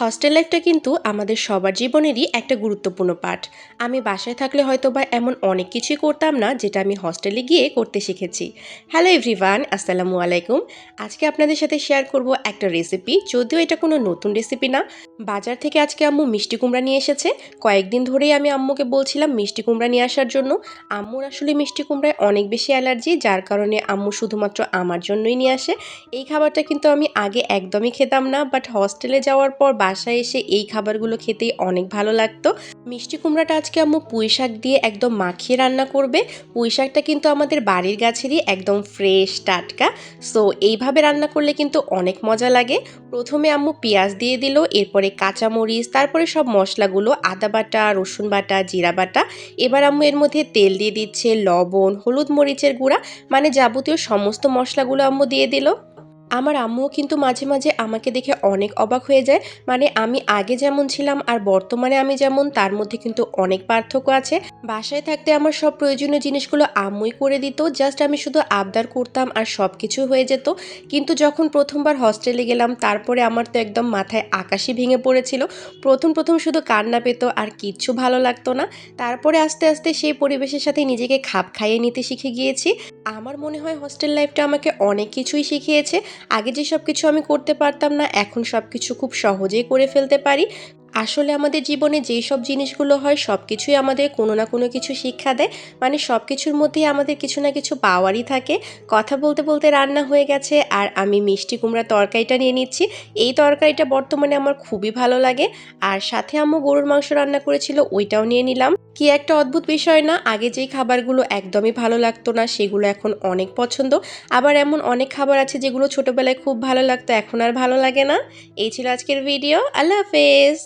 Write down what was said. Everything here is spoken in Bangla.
হস্টেল লাইফটা কিন্তু আমাদের সবার জীবনেরই একটা গুরুত্বপূর্ণ পাঠ। আমি বাসায় থাকলে হয়তো বা এমন অনেক কিছুই করতাম না, যেটা আমি হস্টেলে গিয়ে করতে শিখেছি। হ্যালো এভরিওয়ান আসসালামু আলাইকুম। আজকে আপনাদের সাথে শেয়ার করব একটা রেসিপি যদিও এটা কোনো নতুন রেসিপি না। বাজার থেকে আজকে আম্মু মিষ্টি কুমড়া নিয়ে এসেছে। কয়েকদিন ধরেই আমি আম্মুকে বলছিলাম মিষ্টি কুমড়া নিয়ে আসার জন্য। আম্মুর আসলে মিষ্টি কুমড়ায় অনেক বেশি অ্যালার্জি, যার কারণে আম্মু শুধুমাত্র আমার জন্যই নিয়ে আসে। এই খাবারটা কিন্তু আমি আগে একদমই খেতাম না বাট হস্টেলে যাওয়ার পর বাসায় এসে এই খাবারগুলো খেতেই অনেক ভালো লাগতো। মিষ্টি কুমড়াটা আজকে আম্মু পুঁই শাক দিয়ে একদম মাখিয়ে রান্না করবে। পুঁই শাকটা কিন্তু আমাদের বাড়ির গাছেরই একদম ফ্রেশ টাটকা। সো এইভাবে রান্না করলে কিন্তু অনেক মজা লাগে। প্রথমে আম্মু পেঁয়াজ দিয়ে দিল, এরপরে কাঁচামরিচ, তারপরে সব মশলাগুলো, আদা বাটা, রসুন বাটা, জিরা বাটা। এবার আম্মু এর মধ্যে তেল দিয়ে দিচ্ছে লবণ, হলুদ মরিচের গুঁড়া মানে যাবতীয় সমস্ত মশলাগুলো আম্মু দিয়ে দিল। আমার আম্মুও কিন্তু মাঝে মাঝে আমাকে দেখে অনেক অবাক হয়ে যায়। মানে আমি আগে যেমন ছিলাম আর বর্তমানে আমি যেমন, তার মধ্যে কিন্তু অনেক পার্থক্য আছে। বাসায় থাকতে আমার সব প্রয়োজনীয় জিনিসগুলো আম্মুই করে দিত। জাস্ট আমি শুধু আবদার করতাম আর সব কিছু হয়ে যেত। কিন্তু যখন প্রথমবার হস্টেলে গেলাম, তারপরে আমার তো একদম মাথায় আকাশই ভেঙে পড়েছিল। প্রথম প্রথম শুধু কান্না পেতো আর কিচ্ছু ভালো লাগতো না। তারপরে আস্তে আস্তে সেই পরিবেশের সাথে নিজেকে খাপ খাইয়ে নিতে শিখে গিয়েছি। আমার মনে হয় হস্টেল লাইফটা আমাকে অনেক কিছুই শিখিয়েছে। আগে যে সব কিছু আমি করতে পারতাম না, এখন সব কিছু খুব সহজেই করে ফেলতে পারি। আসলে আমাদের জীবনে যেই সব জিনিসগুলো হয়, সব কিছুই আমাদের কোনো না কোনো কিছু শিক্ষা দেয়। মানে সব কিছুর মধ্যেই আমাদের কিছু না কিছু পাওয়ারই থাকে। কথা বলতে বলতে রান্না হয়ে গেছে আর আমি মিষ্টি কুমড়া তরকারিটা নিয়ে নিচ্ছি। এই তরকারিটা বর্তমানে আমার খুবই ভালো লাগে। আর সাথে আম্মু গরুর মাংস রান্না করেছিল, ওইটাও নিয়ে নিলাম। কি একটা অদ্ভুত বিষয় না, আগে যেই খাবারগুলো একদমই ভালো লাগতো না, সেগুলো এখন অনেক পছন্দ। আবার এমন অনেক খাবার আছে যেগুলো ছোটোবেলায় খুব ভালো লাগতো, এখন আর ভালো লাগে না। এই ছিল আজকের ভিডিও আল্লাহ হাফেজ।